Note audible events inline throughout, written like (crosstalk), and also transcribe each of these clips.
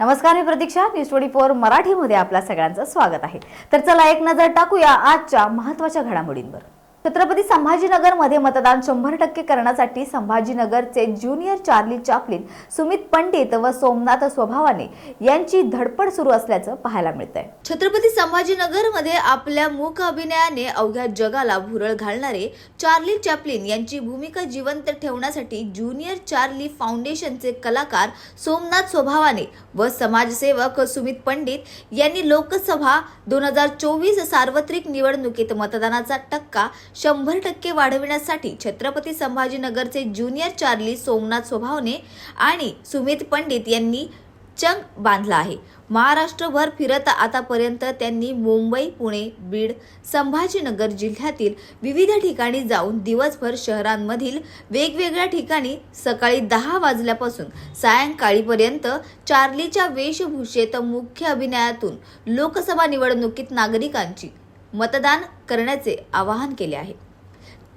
नमस्कार मी Pratiksha. News twenty four मराठीमध्ये आपल्या सगळ्यांचं स्वागत आहे. तर चला एक नजर टाकूया आजच्या महत्त्वाच्या घडामोडींवर. छत्रपती संभाजीनगरमध्ये मतदान शंभर टक्के करण्यासाठी संभाजीनगरचे junior Charlie Chaplin Sumit Pandit व सोमनाथ स्वभावाने यांची धडपड सुरू असल्याचं पाहायला मिळतंय. छत्रपती संभाजीनगरमध्ये आपल्या मूक अभिनयाने अवघ्या जगाला भुरळ घालणारे चार्ली चॅपलिन यांची भूमिका जिवंत ठेवण्यासाठी ज्युनियर चार्ली फाउंडेशनचे कलाकार सोमनाथ स्वभावाने व समाजसेवक सुमित पंडित यांनी लोकसभा दोन हजार चोवीस सार्वत्रिक निवडणुकीत मतदानाचा टक्का शंभर टक्के वाढविण्यासाठी छत्रपती संभाजीनगरचे ज्युनियर चार्ली सोमनाथ स्वभावने आणि सुमित पंडित यांनी चंग बांधला आहे. महाराष्ट्रभर फिरत आतापर्यंत त्यांनी मुंबई पुणे बीड संभाजीनगर जिल्ह्यातील विविध ठिकाणी जाऊन दिवसभर शहरांमधील वेगवेगळ्या ठिकाणी सकाळी दहा वाजल्यापासून सायंकाळीपर्यंत चार्लीच्या वेशभूषेत मुख्य अभिनयातून लोकसभा निवडणुकीत नागरिकांची मतदान करण्याचे आवाहन केले आहे.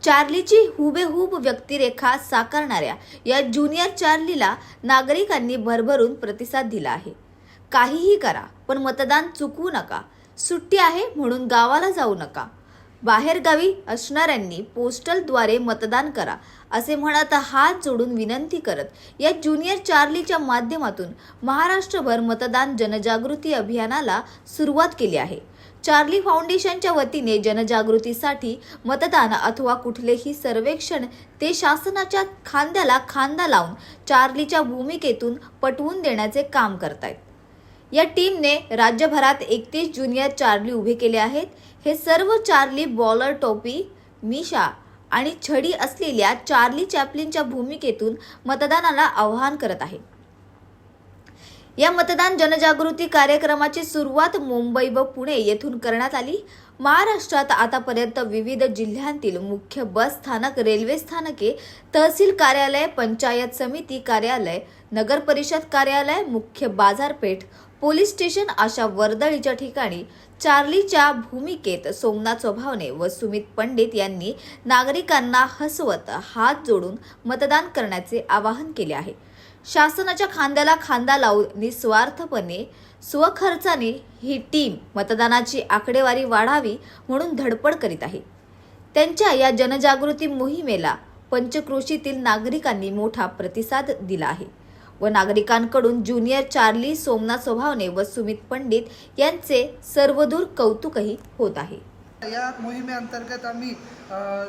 चार्लीची हुबेहूब व्यक्तिरेखा साकारणाऱ्या या ज्युनियर चार्लीला नागरिकांनी भरभरून प्रतिसाद दिला आहे. काहीही करा पण मतदान चुकवू नका. सुट्टी आहे म्हणून गावाला जाऊ नका. बाहेरगावी असणाऱ्यांनी पोस्टलद्वारे मतदान करा असे म्हणत हात जोडून विनंती करत या ज्युनियर चार्लीच्या माध्यमातून महाराष्ट्रभर मतदान जनजागृती अभियानाला सुरुवात केली आहे. चार्ली फाउंडेशनच्या वतीने जनजागृतीसाठी मतदान अथवा कुठलेही सर्वेक्षण ते शासनाच्या खांद्याला खांदा लावून चार्लीच्या भूमिकेतून पटवून देण्याचे काम करतायत. या टीमने राज्यभरात एकतीस ज्युनियर चार्ली उभे केले आहेत. हे सर्व चार्ली बॉलर टोपी मिशा आणि छडी असलेल्या चार्ली चॅपलिनच्या भूमिकेतून मतदानाला आवाहन करत आहेत. या मतदान जनजागृती कार्यक्रमाची सुरुवात मुंबई व पुणे येथून करण्यात आली. महाराष्ट्रात आतापर्यंत विविध जिल्ह्यांतील मुख्य बस स्थानक रेल्वे स्थानके तहसील कार्यालय पंचायत समिती कार्यालय नगर परिषद कार्यालय मुख्य बाजारपेठ पोलीस स्टेशन अशा वर्दळीच्या ठिकाणी चार्लीच्या भूमिकेत सोमनाथ स्वभावने व सुमित पंडित यांनी नागरिकांना हसवत हात जोडून मतदान करण्याचे आवाहन केले आहे. शासनाच्या खांद्याला खांदा लावून निस्वार्थपणे स्वखर्चाने ही टीम मतदानाची आकडेवारी वाढावी म्हणून धडपड करीत आहे. त्यांच्या या जनजागृती मोहिमेला पंचक्रोशीतील नागरिकांनी मोठा प्रतिसाद दिला आहे व नागरिकांकडून ज्युनियर चार्ली सोमनाथ स्वभावने व सुमित पंडित यांचे सर्वदूर कौतुकही होत आहे. या मोहिमेअंतर्गत आम्ही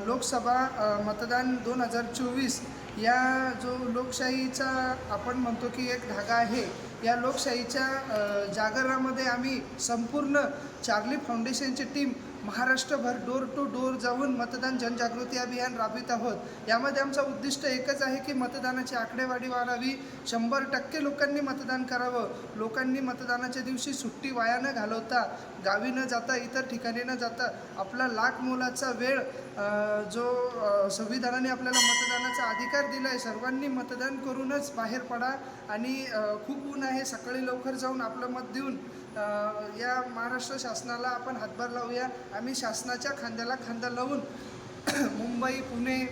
लोकसभा मतदान दोन हजार चोवीस या जो लोकशाहीचा आपण म्हणतो की एक धागा आहे या लोकशाहीच्या जागरामध्ये जागरणामध्ये आम्ही संपूर्ण चार्ली फाउंडेशनची टीम महाराष्ट्रभर डोर टू डोर जाऊन मतदान जनजागृती अभियान राबवित आहोत. यामध्ये आमचा उद्दिष्ट एकच आहे की मतदानाची आकडेवारी वाढावी. शंभर टक्के लोकांनी मतदान करावं. लोकांनी मतदानाच्या दिवशी सुट्टी वाया न घालवता गावी न जाता इतर ठिकाणी न जाता आपला लाख मोलाचा वेळ जो संविधानाने आपल्याला मतदानाचा अधिकार दिला आहे सर्वांनी मतदान करूनच बाहेर पडा आणि खूप ऊन आहे. सकाळी लवकर जाऊन आपलं मत देऊन या महाराष्ट्र शासनाला आपण हातभार लावूया. आम्ही शासनाच्या खांद्याला खांदा लावून (clears throat) मुंबई पुणे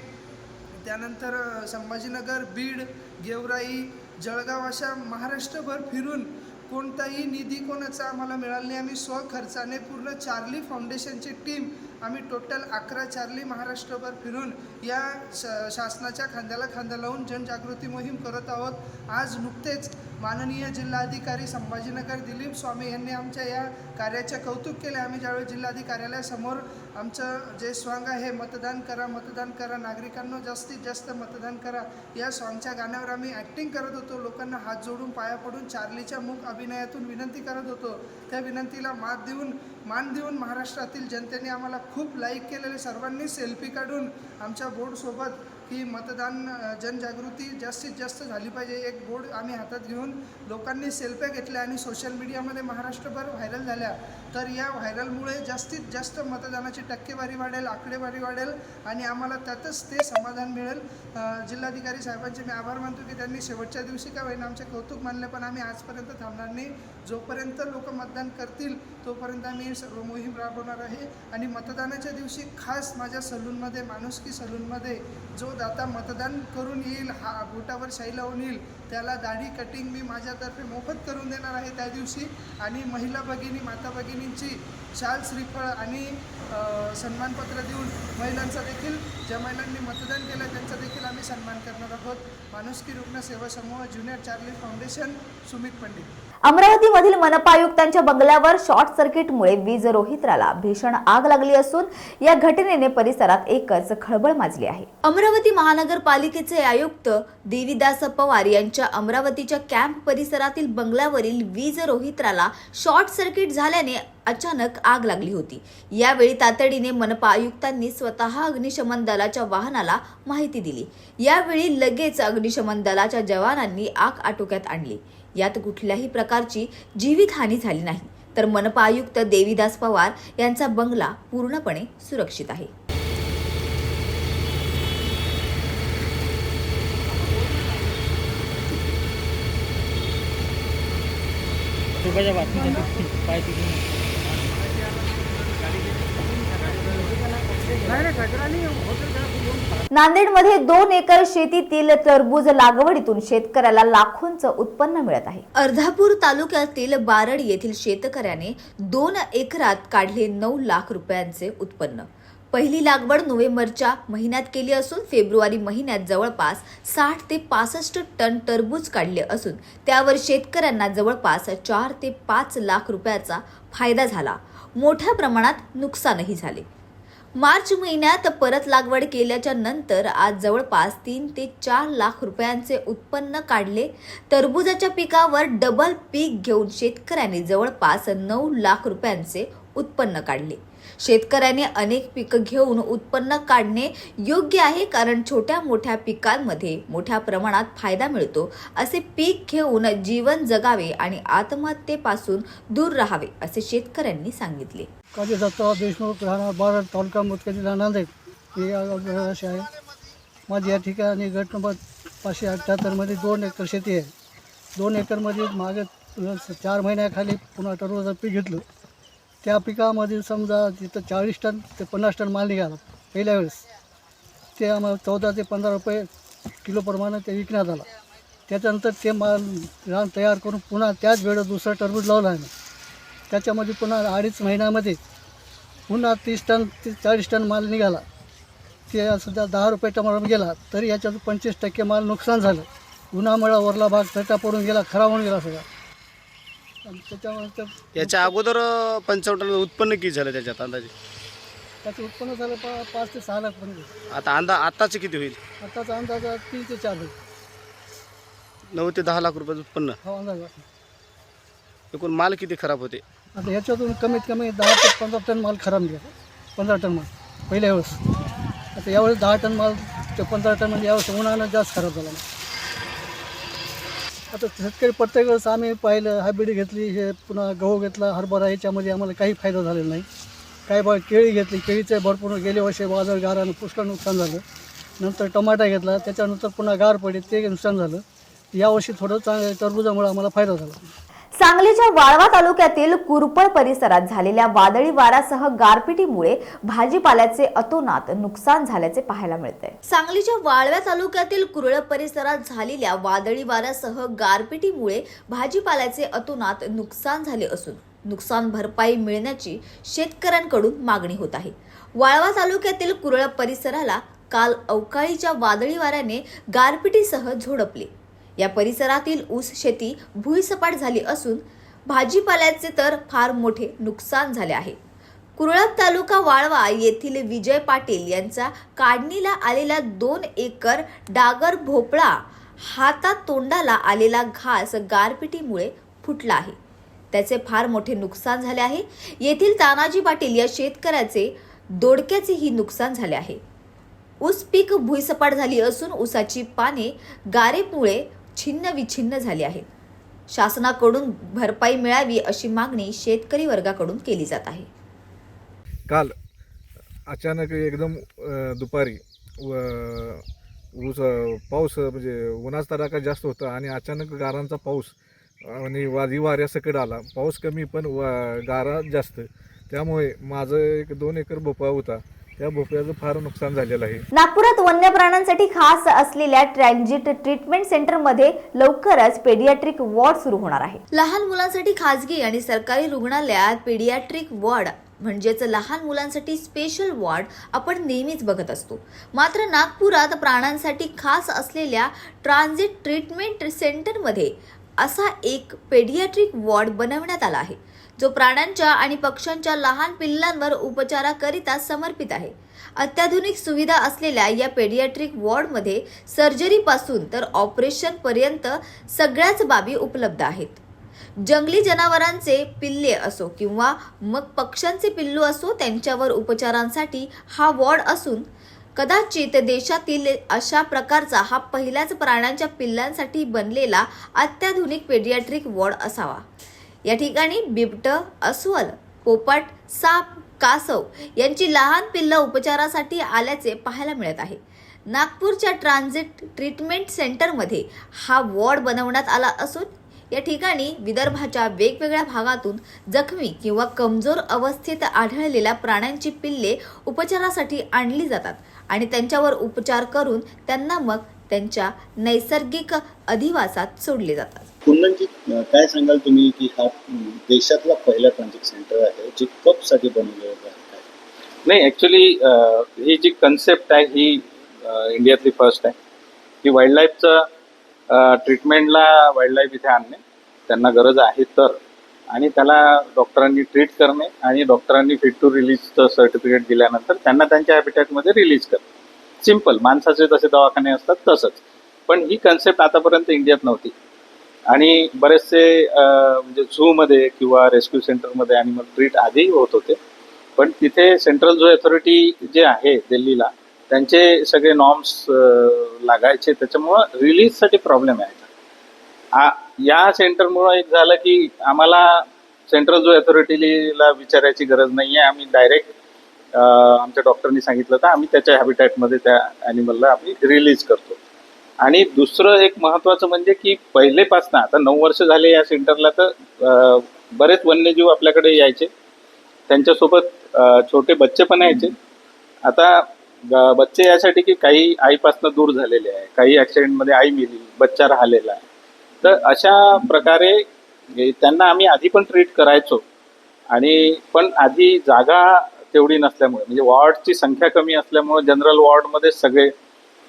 त्यानंतर संभाजीनगर बीड गेवराई जळगाव अशा महाराष्ट्रभर फिरून कोणताही निधी कोणाचा आम्हाला मिळाला नाही. आम्ही स्वखर्चाने पूर्ण चार्ली फाउंडेशनची टीम आम्ही टोटल अकरा चार्ली महाराष्ट्रभर फिरून या श शासनाच्या खांद्याला खांदा लावून जनजागृती मोहीम करत आहोत. आज नुकतेच माननीय जिल्हाधिकारी संभाजीनगर दिलीप स्वामी यांनी आमच्या या कार्याचे कौतुक केले. आम्ही ज्यावेळी जिल्हाधिकारी कार्यालयासमोर आमचं जे स्वांग आहे मतदान करा मतदान करा नागरिकांना जास्तीत जास्त मतदान करा या स्वांगच्या गाण्यावर आम्ही ॲक्टिंग करत होतो. लोकांना हात जोडून पाया पडून चार्लीच्या मूक अभिनयातून विनंती करत होतो. त्या विनंतीला मात देऊन मान देऊन महाराष्ट्रातील जनतेने आम्हाला खूप लाईक केलेले. सर्वांनी सेल्फी काढून आमच्या बोर्डसोबत की मतदान जनजागृती जास्तीत जास्त झाली पाहिजे. एक बोर्ड आम्ही हातात घेऊन लोकांनी सेल्फ्या घेतल्या आणि सोशल मीडियामध्ये महाराष्ट्रभर व्हायरल झाल्या. तर या व्हायरलमुळे जास्तीत जास्त मतदानाची टक्केवारी वाढेल आकडेवारी वाढेल आणि आम्हाला त्यातच ते समाधान मिळेल. जिल्हाधिकारी साहेबांचे मी आभार मानतो की त्यांनी शेवटच्या दिवशी का होईना आमचे कौतुक मानले पण आम्ही आजपर्यंत थांबणार नाही. जोपर्यंत लोक मतदान करतील तोपर्यंत आम्ही सर्व मोहीम राबवणार आहे. आणि मतदानाच्या दिवशी खास माझ्या सलूनमध्ये माणुसकी सलूनमध्ये जो दाता मतदान करून येईल हा बोटावर शाई लावून येईल त्याला दाढी कटिंग मी माझ्यातर्फे मोफत करून देणार आहे त्या दिवशी. आणि महिला भगिनी माता भगिनींची शाल श्रीफळ आणि सन्मानपत्र देऊन महिलांचा देखील ज्या महिलांनी मतदान केलं त्यांचा देखील आम्ही सन्मान करणार आहोत. माणुसकी रुग्ण सेवा समूह junior Charlie foundation Sumit Pandit. अमरावतीमधील मनपा आयुक्तांच्या बंगल्यावर शॉर्ट सर्किटमुळे वीज रोहित्राला भीषण आग लागली असून या घटनेने परिसरात एकच खळबळ माजली आहे. अमरावती महानगरपालिकेचे आयुक्त देवीदास पवार यांच्या अमरावतीच्या कॅम्प परिसरातील बंगल्यावरील वीज रोहित्राला शॉर्ट सर्किट झाल्याने अचानक आग लागली होती. यावेळी तातडीने मनपा आयुक्तांनी स्वतः अग्निशमन दलाच्या वाहनाला माहिती दिली. यावेळी लगेच अग्निशमन दलाच्या जवानांनी आग आटोक्यात आणली. यात कुठल्याही प्रकारची जीवितहानी झाली नाही. तर मनपा आयुक्त देवीदास पवार यांचा बंगला पूर्णपणे सुरक्षित आहे. बातमी नांदेडमध्ये दोन एकर शेतीतील टरबूज लागवडीतून शेतकऱ्याला लाखोंचं उत्पन्न मिळत आहे. अर्धापूर तालुक्यातील बारड येथील शेतकऱ्याने दोन एकरात काढले नऊ लाख रुपयांचे उत्पन्न. पहिली लागवड नोव्हेंबरच्या महिन्यात केली असून फेब्रुवारी महिन्यात जवळपास साठ ते पासष्ट टन टरबूज काढले असून त्यावर शेतकऱ्यांना जवळपास चार ते पाच लाख रुपयाचा फायदा झाला. मोठ्या प्रमाणात नुकसानही झाले. मार्च महिन्यात परत लागवड केल्याच्यानंतर आज जवळपास तीन ते चार लाख रुपयांचे उत्पन्न काढले. टरबुजाच्या पिकावर डबल पीक घेऊन शेतकऱ्यांनी जवळपास नऊ लाख रुपयांचे उत्पन्न काढले. शेतकऱ्याने अनेक पिकं घेऊन उत्पन्न काढणे योग्य आहे कारण छोट्या मोठ्या पिकांमध्ये मोठ्या प्रमाणात फायदा मिळतो. असे पीक घेऊन जीवन जगावे आणि आत्महत्येपासून दूर राहावे असे शेतकऱ्यांनी सांगितले. काजी दत्तराव देशमुख राहणार बारड तालुका मुतकरी नांदेड हे अशी आहे. माझी या ठिकाणी गट नंबर पाचशे अठ्ठ्याहत्तरमध्ये दोन एकर शेती आहे. दोन एकरमध्ये मागे चार महिन्याखाली पुन्हा टरबूजाचं पीक घेतलं. त्या पिकामध्ये समजा तिथं चाळीस टन ते पन्नास टन माल निघाला पहिल्या वेळेस ते आम्हाला चौदा ते पंधरा रुपये किलोप्रमाणे ते विकण्यात आला. त्याच्यानंतर ते माल रान तयार करून पुन्हा त्याच वेळेस दुसरा टरबूज लावला आहे त्याच्यामध्ये पुन्हा अडीच महिन्यामध्ये पुन्हा तीस टन ते चाळीस टन माल निघाला. ते सध्या दहा रुपये टमाटर गेला तरी याच्यात पंचवीस टक्के माल नुकसान झालं. उन्हामुळं वरला भाग चटा पडून गेला खराब होऊन गेला सगळा. आणि त्याच्यामुळे ते याच्या अगोदर पंचावन्न उत्पन्न किती झालं त्याच्यात अंदाजे? त्याचं उत्पन्न झालं पा पाच ते सहा लाख पर्यंत. आता अंदा आत्ताचं किती होईल? आताचा अंदाज तीन ते चार होईल. नऊ ते दहा लाख रुपयाचं उत्पन्न. हा अंदाज. आहे. एकूण माल किती खराब होते? आता ह्याच्यातून कमीत कमी दहा ते पंधरा टन माल खराब निघाला. पंधरा टन माल पहिल्या वेळेस. आता यावेळेस दहा टन माल ते पंधरा टन म्हणजे यावेळेस उन्हानं जास्त खराब झाला. आता शेतकरी प्रत्येक वेळेस आम्ही पाहिलं हायब्रिड घेतली हे पुन्हा गहू घेतला हरभरा याच्यामध्ये आम्हाला काही फायदा झालेला नाही. काही बा केळी घेतली केळीचे भरपूर गेले वर्षी बाजार गारानं पुष्कळ नुकसान झालं. नंतर टमाटा घेतला त्याच्यानंतर पुन्हा गार पडली ते नुकसान झालं. यावर्षी थोडं चांगलं टरबुजामुळे आम्हाला फायदा झाला. सांगलीच्या वाळवा तालुक्यातील कुरपळ परिसरात झालेल्या वादळी वाऱ्यासह गारपिटीमुळे भाजीपाल्याचे अतोनात नुकसान झाल्याचे पाहायला मिळते. सांगलीच्या वाळव्या तालुक्यातील कुरळ परिसरात झालेल्या वादळी वाऱ्यासह गारपिटीमुळे भाजीपाल्याचे अतोनात नुकसान झाले असून नुकसान भरपाई मिळण्याची शेतकऱ्यांकडून मागणी होत आहे. वाळवा तालुक्यातील कुरळ परिसराला काल अवकाळीच्या वादळी वाऱ्याने गारपिटीसह झोडपले. या परिसरातील ऊस शेती भुईसपाट झाली असून भाजीपाल्याचे तर फार मोठे नुकसान झाले आहे. कुरळप तालुका वाळवा येथील विजय पाटील यांचा काढणीला आलेला दोन एकर डागर भोपळा हातात तोंडाला आलेला घास गारपिटीमुळे फुटला आहे. त्याचे फार मोठे नुकसान झाले आहे. येथील तानाजी पाटील या शेतकऱ्याचे दोडक्याचेही नुकसान झाले आहे. ऊस पीक भुईसपाट झाली असून ऊसाची पाने गारेमुळे छिन्न विछिन्न झाली आहेत शासनाकडून भरपाई मिळावी अशी मागणी शेतकरी वर्गाकडून केली जात आहे. काल अचानक एकदम दुपारी व ऊस पाऊस म्हणजे उन्हाचा तडाखा जास्त होता आणि अचानक गारांचा पाऊस आणि वादी वाऱ्यासकट आला. पाऊस कमी पण वा गारा जास्त. त्यामुळे माझं एक दोन एकर भोपळा होता. या भोपळ्याचं फार नुकसान झालेलं आहे. नागपुरात वन्य प्राण्यांसाठी खास असलेल्या ट्रॅन्झिट ट्रीटमेंट सेंटरमध्ये लवकरच पेडियाट्रिक वॉर्ड सुरू होणार आहे. लहान मुलांसाठी खासगी आणि सरकारी रुग्णालयात पेडियाट्रिक वॉर्ड म्हणजेच लहान मुलांसाठी स्पेशल वॉर्ड आपण नेहमीच बघत असतो. मात्र नागपुरात प्राण्यांसाठी खास असलेल्या ट्रान्झिट ट्रीटमेंट सेंटरमध्ये असा एक पेडियाट्रिक वॉर्ड बनवण्यात आला आहे जो प्राण्यांच्या आणि पक्ष्यांच्या लहान पिल्लांवर उपचाराकरिता समर्पित आहे. अत्याधुनिक सुविधा असलेल्या या पेडियाट्रिक वॉर्डमध्ये सर्जरीपासून तर ऑपरेशनपर्यंत सगळ्याच बाबी उपलब्ध आहेत. जंगली जनावरांचे पिल्ले असो किंवा मग पक्ष्यांचे पिल्लू असो त्यांच्यावर उपचारांसाठी हा वॉर्ड असून कदाचित देशातील अशा प्रकारचा हा पहिल्याच प्राण्यांच्या पिल्लांसाठी बनलेला अत्याधुनिक पेडियाट्रिक वॉर्ड असावा. या ठिकाणी बिबट अस्वल पोपट साप कासव यांची लहान पिल्लं उपचारासाठी आल्याचे पाहायला मिळत आहे. नागपूरच्या ट्रान्झिट ट्रीटमेंट सेंटरमध्ये हा वॉर्ड बनवण्यात आला असून या ठिकाणी विदर्भाच्या वेगवेगळ्या भागातून जखमी किंवा कमजोर अवस्थेत आढळलेल्या प्राण्यांची पिल्ले उपचारासाठी आणली जातात. आणि त्यांच्यावर उपचार करून त्यांना मग त्यांच्या नैसर्गिक अधिवासात सोडले जातात. कुंदनजी काय सांगाल तुम्ही की हा देशातला पहिला ट्रान्झिट सेंटर आहे जे कपसाठी बनवलेलं आहे? काय? नाही ॲक्च्युली ही जी कन्सेप्ट आहे ही इंडियातली फर्स्ट आहे. की वाईल्डलाईफचं ट्रीटमेंटला वाईल्डलाईफ इथे आणणे त्यांना गरज आहे तर. आणि त्याला डॉक्टरांनी ट्रीट करणे आणि डॉक्टरांनी फिट टू रिलीजचं सर्टिफिकेट दिल्यानंतर त्यांना त्यांच्या हॅबिटॅटमध्ये रिलीज करणे. सिंपल माणसाचे जसे दवाखाने असतात तसंच. पण ही कन्सेप्ट आतापर्यंत इंडियात नव्हती. आणि बरेचसे म्हणजे झूमध्ये किंवा रेस्क्यू सेंटरमध्ये ॲनिमल ट्रीट आधीही होत होते. पण तिथे सेंट्रल जो अथॉरिटी जे आहे दिल्लीला त्यांचे सगळे नॉर्म्स लागायचे. त्याच्यामुळं रिलीजसाठी प्रॉब्लेम आहे. या सेंटरमुळं एक झालं की आम्हाला सेंट्रल जो अथॉरिटीला विचारायची गरज नाही आहे आम्ही डायरेक्ट आमच्या डॉक्टरनी सांगितलं तर आम्ही त्याच्या हॅबिटॅटमध्ये त्या ॲनिमलला आम्ही रिलीज करतो. आणि दुसरं एक महत्त्वाचं म्हणजे की पहिलेपासनं आता नऊ वर्ष झाले या सेंटरला तर बरेच वन्यजीव आपल्याकडे यायचे. त्यांच्यासोबत छोटे बच्चे पण यायचे. आता बच्चे यासाठी की काही आईपासनं दूर झालेले आहे. काही ॲक्सिडेंटमध्ये आई मिली बच्चा राहिलेला आहे. तर अशा प्रकारे त्यांना आम्ही आधी पण ट्रीट करायचो. आणि पण आधी जागा तेवढी नसल्यामुळे म्हणजे वॉर्डची संख्या कमी असल्यामुळे जनरल वॉर्डमध्ये सगळे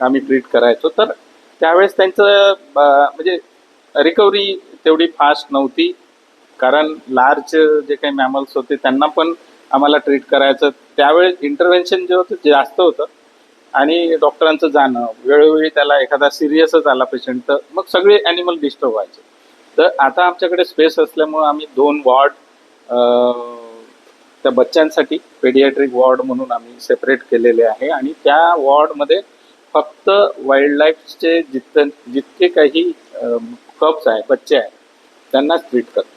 आम्ही ट्रीट करायचो. तर त्यावेळेस त्यांचं ब- म्हणजे रिकव्हरी तेवढी फास्ट नव्हती. कारण लार्ज जे काही मॅमल्स होते त्यांना पण आम्हाला ट्रीट करायचं. त्यावेळेस इंटरव्हेन्शन जे होतं जास्त होतं. आणि डॉक्टरांचं जाणं वेळोवेळी त्याला एखादा सिरियसच आला पेशंट तर मग सगळे ॲनिमल डिस्टर्ब व्हायचे. तर आता आमच्याकडे स्पेस असल्यामुळं आम्ही दोन वॉर्ड त्या बच्चांसाठी पेडियाट्रिक वॉर्ड म्हणून आम्ही सेपरेट केलेले आहे. आणि त्या वॉर्डमध्ये फक्त वाईल्ड लाईफचे जित जितके काही कप्स आहे बच्चे आहे त्यांनाच ट्रीट करतो.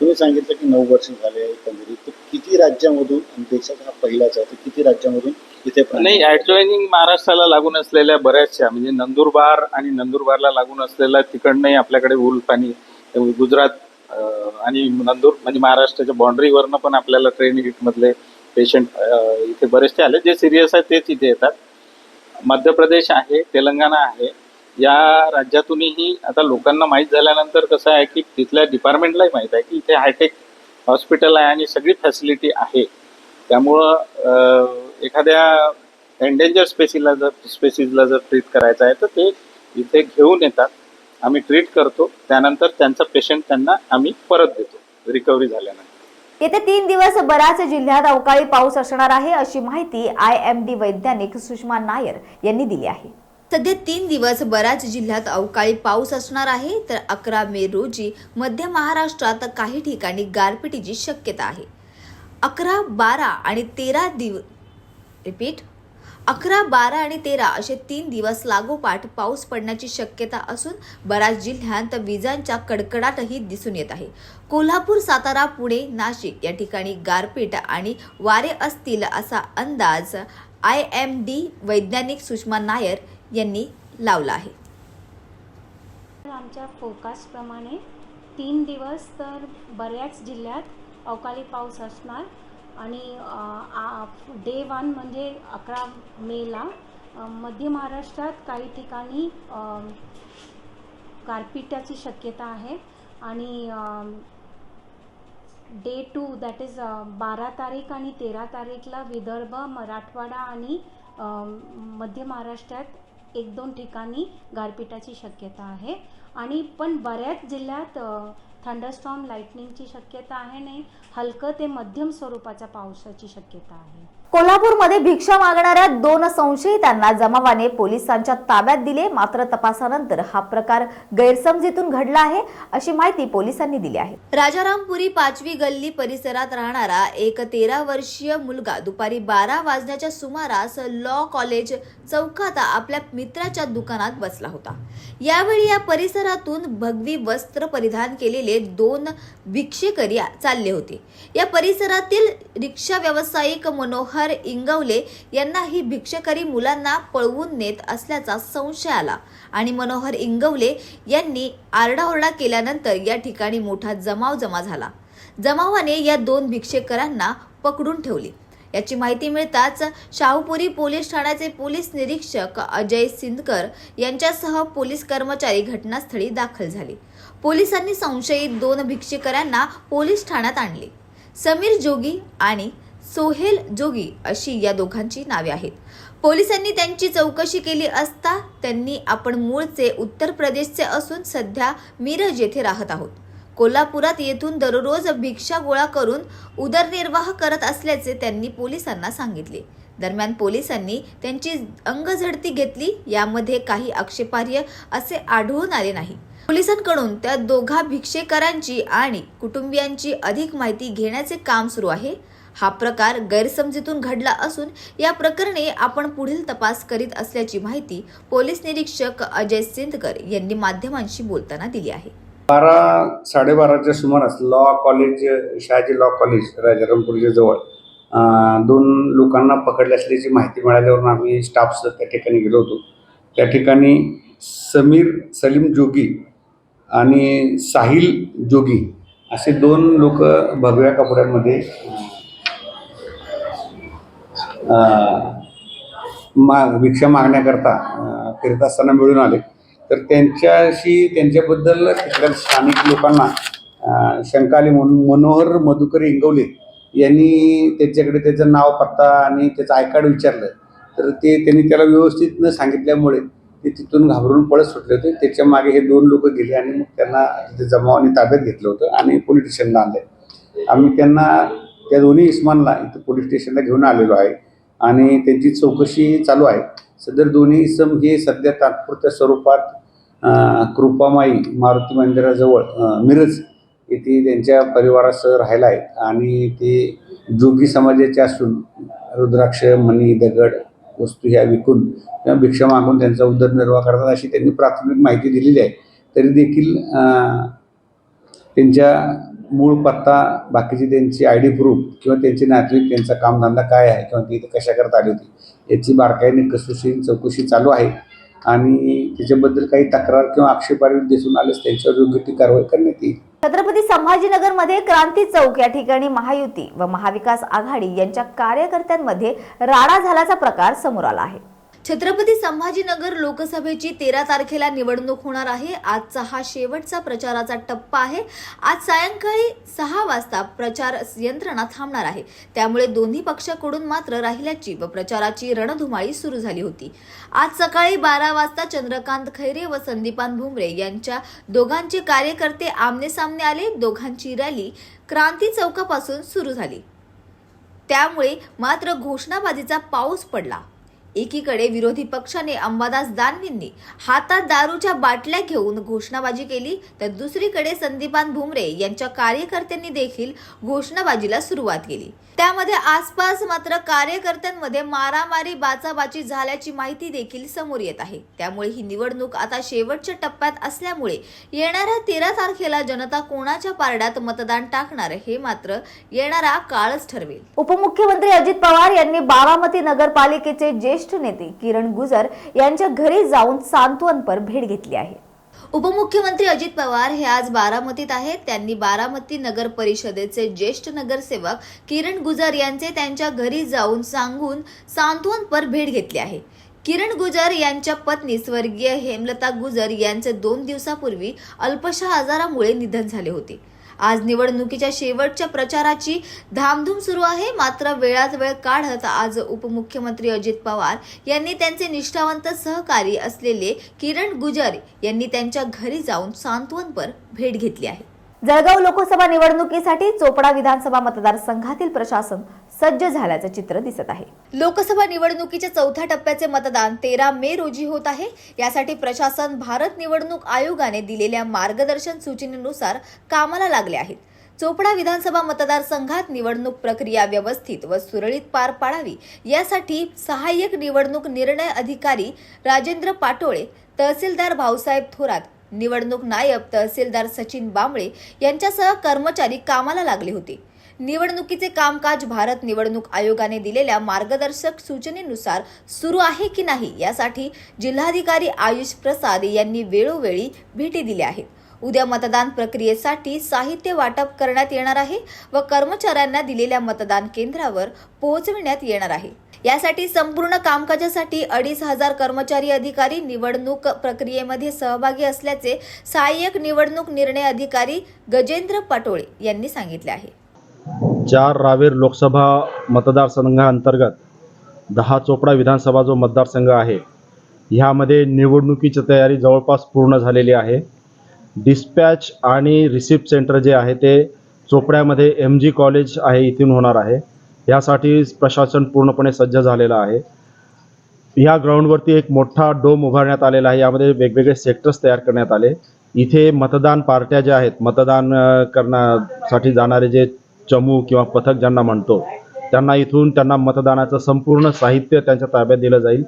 तुम्ही सांगितलं की नऊ वर्ष झाले एकंदरीत तर किती राज्यामधून आणि देशात हा पहिलाच आहे तर किती राज्यामधून इथे प्राणी नाही ॲडजॉईनिंग महाराष्ट्राला लागून असलेल्या बऱ्याचशा म्हणजे नंदुरबार आणि नंदुरबारला लागून असलेल्या तिकडनंही आपल्याकडे उल्फ आणि गुजरात आणि नंदूर म्हणजे महाराष्ट्राच्या बाँड्रीवरनं पण आपल्याला ट्रेन हिटमधले पेशंट इथे बरेचसे आले. जे सिरियस आहेत तेच इथे येतात. मध्य प्रदेश आहे तेलंगणा आहे. या राज्यातूनही आता लोकांना माहीत झाल्यानंतर कसं आहे की तिथल्या डिपार्टमेंटलाही माहीत आहे की इथे हायटेक हॉस्पिटल आहे आणि सगळी फॅसिलिटी आहे. त्यामुळं एखाद्या एंडेंजर स्पेसीला जर स्पेसीजला जर ट्रीट करायचं आहे तर ते इथे घेऊन येतात. आम्ही ट्रीट करतो. त्यानंतर त्यांचा पेशंट त्यांना आम्ही परत देतो. रिकव्हरी झाल्यानंतर. येत्या तीन दिवस बऱ्याच जिल्ह्यात अवकाळी पाऊस असणार आहे अशी माहिती आय एम डी वैज्ञानिक सुषमा नायर यांनी दिली आहे. सध्या तीन दिवस बऱ्याच जिल्ह्यात अवकाळी पाऊस असणार आहे तर अकरा मे रोजी मध्य महाराष्ट्रात काही ठिकाणी गारपिटीची शक्यता आहे. अकरा बारा आणि तेरा दिव रिपीट अकरा बारा आणि तेरा असे तीन दिवस लागोपाठ पाऊस पडण्याची शक्यता असून बऱ्याच जिल्ह्यांत विजांच्या कडकडाटही दिसून येत आहे. कोल्हापूर सातारा पुणे नाशिक या ठिकाणी गारपीट आणि वारे असतील असा अंदाज आय एम डी वैज्ञानिक सुषमा नायर यांनी लावला आहे. आमच्या फोरकास्टप्रमाणे तीन दिवस तर बऱ्याच जिल्ह्यात अवकाळी पाऊस असणार. आणि डे वन म्हणजे अकरा मेला मध्य महाराष्ट्रात काही ठिकाणी गारपिटाची शक्यता आहे. आणि डे टू दॅट इज बारा तारीख आणि तेरा तारीखला विदर्भ मराठवाडा आणि मध्य महाराष्ट्रात एक दोन ठिकाणी गारपिटाची शक्यता आहे. आणि पण बऱ्याच जिल्ह्यात थंडरस्टॉर्म लाईटनिंगची शक्यता आहे नाही. हलकं ते मध्यम स्वरूपाच्या पावसाची शक्यता आहे. कोल्हापूरमध्ये भिक्षा मागणाऱ्या दोन संशयितांना जमावाने पोलिसांच्या ताब्यात दिले. मात्र तपासानंतर हा प्रकार गैरसमजीतून घडला आहे अशी माहिती पोलिसांनी दिली आहे. राजारामपुरी पाचवी गल्ली परिसरात राहणारा एक तेरा वर्षीय मुलगा दुपारी बारा वाजण्याच्या सुमारास लॉ कॉलेज चौकात आपल्या मित्राच्या दुकानात बसला होता. यावेळी या परिसरातून भगवी वस्त्र परिधान केलेले दोन भिक्षेकरी चालले होते. या परिसरातील रिक्षा व्यावसायिक मनोहर इंगवले यांना ही भिक्षकरी मुलांना पळवून नेत असल्याचा संशय आला. आणि मनोहर इंगवले यांनी आरडाओरडा केल्यानंतर या ठिकाणी मोठा जमाव जमा झाला. जमावाने या दोन भिक्षेकरांना पकडून ठेवले. याची माहिती मिळताच शाहूपुरी पोलीस ठाण्याचे पोलीस निरीक्षक अजय सिंदकर यांच्यासह पोलीस कर्मचारी घटनास्थळी दाखल झाले. पोलिसांनी संशयित दोन भिक्षेकरांना पोलीस ठाण्यात आणले. समीर जोगी आणि सोहेल जोगी अशी या दोघांची नावे आहेत. पोलिसांनी त्यांची चौकशी केली असता त्यांनी आपण मूळचे उत्तर प्रदेशचे असून सध्या मिरज येथे राहत आहोत. कोल्हापुरात येथून दररोज भिक्षा गोळा करून उदरनिर्वाह करत असल्याचे त्यांनी पोलिसांना सांगितले. दरम्यान पोलिसांनी त्यांची अंगझडती घेतली यामध्ये काही आक्षेपार्ह असे आढळून आले नाही. पोलिसांकडून त्या दोघा भिक्षेकरांची आणि कुटुंबियांची अधिक माहिती घेण्याचे काम सुरू आहे. हा प्रकार गैरसमजीतून घडला असून या प्रकरणी आपण पुढील तपास करीत असल्याची माहिती पोलीस निरीक्षक अजय सिंदकर यांनी माध्यमांशी बोलताना दिली आहे. बारा साडेबाराच्या सुमारास law college Shahaji law college राजारामपूरच्या जवळ दोन लोकांना पकडले असल्याची माहिती मिळाल्यावरून आम्ही स्टाफ त्या ठिकाणी गेलो होतो. त्या ठिकाणी समीर सलीम जोगी आणि साहिल जोगी असे दोन लोक भगव्या कपड्यांमध्ये मा भिक्षा मागण्याकरता फिरत असताना मिळून आले. तर त्यांच्याशी त्यांच्याबद्दल तिथल्या स्थानिक लोकांना शंका आली म्हणून मनोहर मधुकर इंगवले यांनी त्यांच्याकडे त्याचं नाव पत्ता आणि त्याचं आयकार्ड विचारलं. तर ते त्यांनी त्याला व्यवस्थित न सांगितल्यामुळे ते तिथून घाबरून पळत सुटले होते. त्याच्यामागे हे दोन लोक गेले आणि मग त्यांना तिथे जमावाने ताब्यात घेतलं होतं आणि पोलीस स्टेशनला आणले. आम्ही त्यांना त्या दोन्ही इस्मानला इथं पोलीस स्टेशनला घेऊन आलेलो आहे. आणि त्यांची चौकशी चालू आहे. सदर दोन्ही इसम हे सध्या तात्पुरत्या स्वरूपात कृपामाई मारुती मंदिराजवळ मिरज येथे त्यांच्या परिवारासह राहिला आहेत आणि ते जोगी समाजाचे असून रुद्राक्ष मणी दगड वस्तू ह्या विकून किंवा भिक्षा मागून त्यांचा उदरनिर्वाह करतात अशी त्यांनी प्राथमिक माहिती दिलेली आहे. तरी देखील त्यांच्या मूळ पत्ता बाकीची त्यांची आय डी प्रूफ किंवा त्यांचे नातेवाईक त्यांचा कामधंदा काय आहे किंवा ती इथं कशाकरता आली होती याची बारकाईने कसोशी चौकशी चालू आहे. आणि त्याच्याबद्दल काही तक्रार किंवा आक्षेपार्ह दिसून आल्यास त्यांच्यावर योग्य ती कारवाई करण्यात येईल. छत्रपती संभाजीनगरमध्ये क्रांती चौक या ठिकाणी महायुती व महाविकास आघाडी यांच्या कार्यकर्त्यांमध्ये राडा झाल्याचा प्रकार समोर आला आहे. छत्रपती संभाजीनगर लोकसभेची तेरा तारखेला निवडणूक होणार आहे. आजचा हा शेवटचा प्रचाराचा टप्पा आहे. आज सायंकाळी सहा वाजता प्रचार यंत्रणा थांबणार आहे. त्यामुळे दोन्ही पक्षाकडून मात्र राहिल्याची व प्रचाराची रणधुमाळी सुरू झाली होती. आज सकाळी बारा वाजता चंद्रकांत खैरे व संदीपान भुमरे यांच्या दोघांचे कार्यकर्ते आमने सामने आले. दोघांची रॅली क्रांती चौकापासून सुरू झाली. त्यामुळे मात्र घोषणाबाजीचा पाऊस पडला. एकीकडे विरोधी पक्षाने अंबादास दानवींनी हातात दारूच्या बाटल्या घेऊन घोषणाबाजी केली तर दुसरीकडे संदीपान भुमरे यांच्या कार्यकर्त्यांनी देखील घोषणाबाजीला सुरुवात केली. त्यामध्ये आसपास मात्र कार्यकर्त्यांमध्ये मारामारी बाचाबाची झाल्याची माहिती देखील समोर येत आहे. त्यामुळे ही निवडणूक आता शेवटच्या टप्प्यात असल्यामुळे येणाऱ्या तेरा तारखेला जनता कोणाच्या पारड्यात मतदान टाकणार हे मात्र येणारा काळच ठरवेल. उपमुख्यमंत्री अजित पवार यांनी बारामती नगरपालिकेचे ज्येष्ठ नेते किरण गुजर यांच्या घरी जाऊन सांत्वनपर भेट घेतली आहे. उपमुख्यमंत्री अजित पवार हे आज बारामतीत आहेत. त्यांनी बारामती नगर परिषदेचे ज्येष्ठ नगरसेवक किरण गुजर यांचे त्यांच्या घरी जाऊन सांगून सांत्वनपर भेट घेतली आहे. किरण गुजर यांच्या पत्नी स्वर्गीय हेमलता गुजर यांचे दोन दिवसापूर्वी अल्पशा आजारामुळे निधन झाले होते. आज निवडणुकीच्या शेवटच्या प्रचाराची धामधूम सुरू आहे. मात्र वेळात वेळ काढत आज उपमुख्यमंत्री अजित पवार यांनी त्यांचे निष्ठावंत सहकारी असलेले किरण गुजर यांनी त्यांच्या घरी जाऊन सांत्वनपर भेट घेतली आहे. जळगाव लोकसभा निवडणुकीसाठी चोपडा विधानसभा मतदारसंघातील प्रशासन सज्ज झाल्याचं चित्र दिसत आहे. लोकसभा निवडणुकीच्या चौथ्या टप्प्याचे मतदान तेरा मे रोजी होत आहे. यासाठी प्रशासन भारत निवडणूक आयोगाने दिलेल्या मार्गदर्शन सूचनेनुसार कामाला लागले आहेत. चोपडा विधानसभा मतदारसंघात निवडणूक प्रक्रिया व्यवस्थित व सुरळीत पार पाडावी यासाठी सहाय्यक निवडणूक निर्णय अधिकारी राजेंद्र पाटोळे तहसीलदार भाऊसाहेब थोरात निवडणूक नायब तहसीलदार सचिन बांबळे यांच्यासह कर्मचारी कामाला लागले होते. निवडणुकीचे कामकाज भारत निवडणूक आयोगाने दिलेल्या मार्गदर्शक सूचनेनुसार सुरू आहे की नाही यासाठी जिल्हाधिकारी आयुष प्रसाद यांनी वेळोवेळी भेटी दिल्या आहेत. उद्या मतदान प्रक्रियेसाठी साहित्य वाटप करण्यात येणार आहे व कर्मचाऱ्यांना दिलेल्या मतदान केंद्रावर पोहोचविण्यात येणार आहे. यासाठी संपूर्ण कामकाजासाठी अडीच हजार कर्मचारी अधिकारी निवडणूक प्रक्रियेमध्ये सहभागी असल्याचे सहाय्यक निवडणूक निर्णय अधिकारी गजेंद्र पाटोळे यांनी सांगितले आहे. चार रावेर लोकसभा मतदारसंघाअंतर्गत दहा चोपडा विधानसभा जो मतदारसंघ आहे ह्यामध्ये निवडणुकीची तयारी जवळपास पूर्ण झालेली आहे. डिस्पॅच आणि रिसिप्ट सेंटर जे आहे ते चोपड्यामध्ये एम जी कॉलेज आहे इथून होणार आहे. यासाठी प्रशासन पूर्णपणे सज्ज झालेलं आहे. या ग्राउंडवरती एक मोठा डोम उभारण्यात आलेला आहे. यामध्ये वेगवेगळे सेक्टर्स तयार करण्यात आले. इथे मतदान पार्ट्या ज्या आहेत मतदान करण्यासाठी जाणारे जे चमू किंवा पथक ज्यांना म्हणतो त्यांना इथून त्यांना मतदानाचं संपूर्ण साहित्य त्यांच्या ताब्यात दिलं जाईल.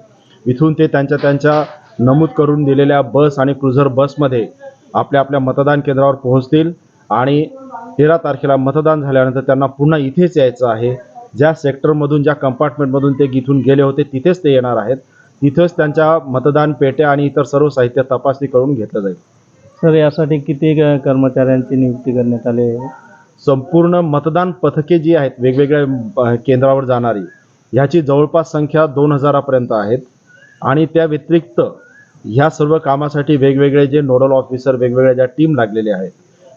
इथून ते त्यांच्या त्यांच्या नमूद करून दिलेल्या बस आणि क्रुझर बसमध्ये आपल्या आपल्या मतदान केंद्रावर पोहोचतील आणि तेरा तारखेला मतदान झाल्यानंतर त्यांना पुन्हा इथेच यायचं आहे. ज्या सेक्टरमधून ज्या कंपार्टमेंटमधून ते इथून गेले होते तिथेच ते येणार आहेत. तिथेच त्यांच्या मतदान पेट्या आणि इतर सर्व साहित्य तपासणी करून घेतलं जाईल. सर यासाठी किती कर्मचाऱ्यांची नियुक्ती करण्यात आली संपूर्ण मतदान पथके जी आहेत वेगवेगळ्या केंद्रावर जाणारी ह्याची जवळपास संख्या दोन हजारापर्यंत आहेत. आणि त्या व्यतिरिक्त ह्या सर्व कामासाठी वेगवेगळे जे नोडल ऑफिसर वेगवेगळ्या ज्या टीम लागलेल्या आहेत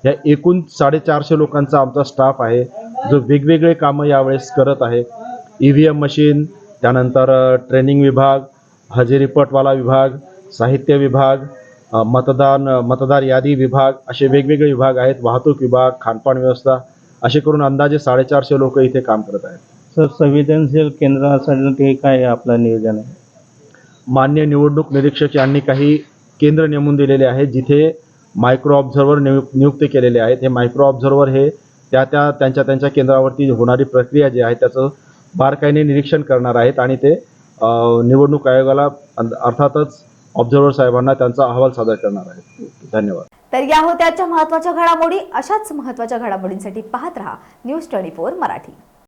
ह्या एकूण साडेचारशे लोकांचा आमचा स्टाफ आहे. जो वेगवेगळे कामं यावेळेस करत आहे. ई व्ही एम मशीन त्यानंतर ट्रेनिंग विभाग हजेरीपटवाला विभाग साहित्य विभाग मतदान मतदार यादी विभाग असे वेगवेगळे विभाग आहेत. वाहतूक विभाग खानपान व्यवस्था असे करून अंदाजे साडेचारशे लोक इथे काम करत आहेत. सर संवेदनशील केंद्रासाठी काय आपलं नियोजन आहे? मान्य निवडणूक निरीक्षक यांनी काही केंद्र नेमून दिलेले आहेत जिथे मायक्रो ऑब्झर्वर नियु नियुक्त केलेले आहेत. हे मायक्रो ऑब्झर्वर हे त्या त्या त्यांच्या त्यांच्या केंद्रावरती होणारी प्रक्रिया जी आहे त्याचं बारकाईने निरीक्षण करणार आहेत आणि ते निवडणूक आयोगाला अर्थातच ऑब्झर्वर साहेबांना त्यांचा अहवाल सादर करणार आहेत. धन्यवाद. तर या होत्याच्या महत्त्वाच्या घडामोडी. अशाच महत्त्वाच्या घडामोडींसाठी पाहत रहा. News twenty four Marathi.